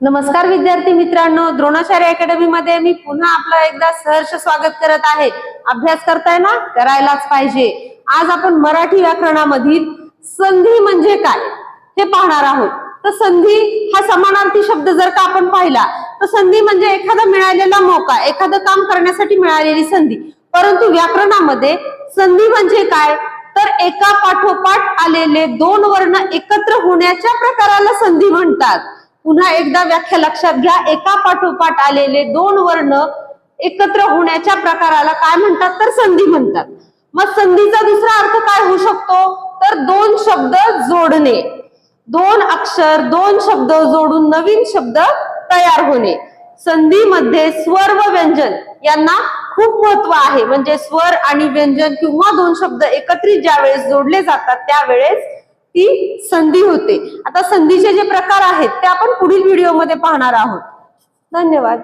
नमस्कार विद्यार्थी मित्रांनो द्रोणाचार्य अकॅडमी मध्ये मी पुन्हा आपलं एकदा सहर्ष स्वागत करत आहे. अभ्यास करताय ना? करायलाच पाहिजे. आज आपण मराठी व्याकरणामधील संधी म्हणजे काय? हे पाहणार आहोत. तर संधी हा समानार्थी शब्द जर का आपण पाहिला तर संधी म्हणजे एखादा मिळालेला मौका एखादं काम करण्यासाठी मिळालेली संधी. परंतु व्याकरणामध्ये संधी म्हणजे काय? तर एका पाठोपाठ आलेले दोन वर्ण एकत्र होण्याच्या प्रकाराला संधी म्हणतात. पुन्हा एकदा व्याख्या लक्षात घ्या. एका पाठोपाठ आलेले दोन वर्ण एकत्र होण्याच्या प्रकाराला काय म्हणतात? तर संधी म्हणतात. मग संधीचा दुसरा अर्थ काय होऊ शकतो? तर दोन शब्द जोडणे. दोन अक्षर दोन शब्द जोडून नवीन शब्द तयार होणे. संधीमध्ये स्वर व व्यंजन यांना खूप महत्त्व आहे. म्हणजे स्वर आणि व्यंजन किंवा दोन शब्द एकत्रित ज्या वेळेस जोडले जातात त्यावेळेस ती संधी होते. आता संधीचे जे प्रकार आहेत ते आपण पुढील व्हिडिओमध्ये पाहणार आहोत. धन्यवाद.